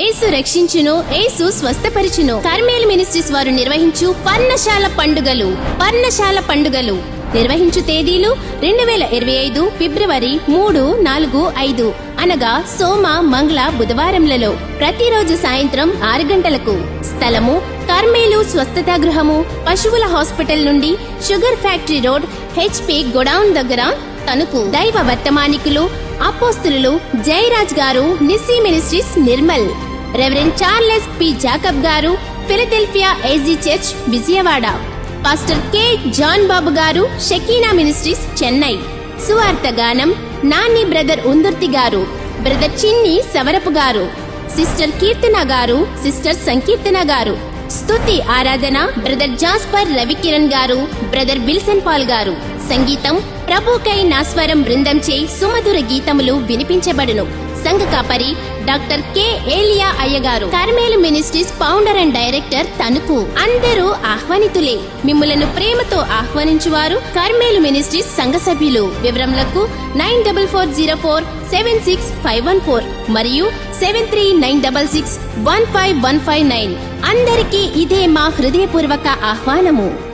ఏసు రక్షించును ఏసు స్వస్థపరిచును. కర్మేలు మినిస్ట్రీస్ వారు నిర్వహించు పర్ణశాల పండుగలు పర్ణశాల పండుగలు. నిర్వహించు తేదీలు రెండు వేల ఇరవై ఐదు ఫిబ్రవరి మూడు నాలుగు ఐదు. అనగా సోమ మంగళ బుధవారంలలో ప్రతిరోజు సాయంత్రం ఆరు గంటలకు. స్థలము కర్మేలు స్వస్థతా గృహము పశువుల హాస్పిటల్ నుండి sugar factory road HP godown దగ్గర తణుకు. దైవ వర్తమానికులు అపోస్తులు Jayaraj garu Nissi ministries Nirmal. Reverend Charles P Jacob garu Philadelphia AG church Vijayawada pastor K John Babu garu Shekinah ministries Chennai సువార్త గానం నాని బ్రదర్ ఉందుర్తి గారు బ్రదర్ చిన్ని సవరపు గారు సిస్టర్ కీర్తన గారు సిస్టర్ సంకీర్తన గారు. స్తుతి ఆరాధన బ్రదర్ జాస్పర్ రవికిరణ్ గారు బ్రదర్ బిల్సన్ పాల్ గారు. సంగీతం ప్రభుకై నాస్వరం బృందంచే సుమధుర గీతములు వినిపించబడును. సంఘ కాపరి డాక్టర్ కె ఏలియా అయ్యగారు. Carmel ministries founder and director Tanuku. అందరూ ఆహ్వానితులే. మిమ్మలను ప్రేమతో ఆహ్వానించువారు కర్మేలు మినిస్ట్రీస్ సంఘ సభ్యులు. వివరములకు nine double four zero four seven six five one four మరియు seven three nine double six one five one five nine. అందరికీ ఇదే మా హృదయపూర్వక ఆహ్వానము.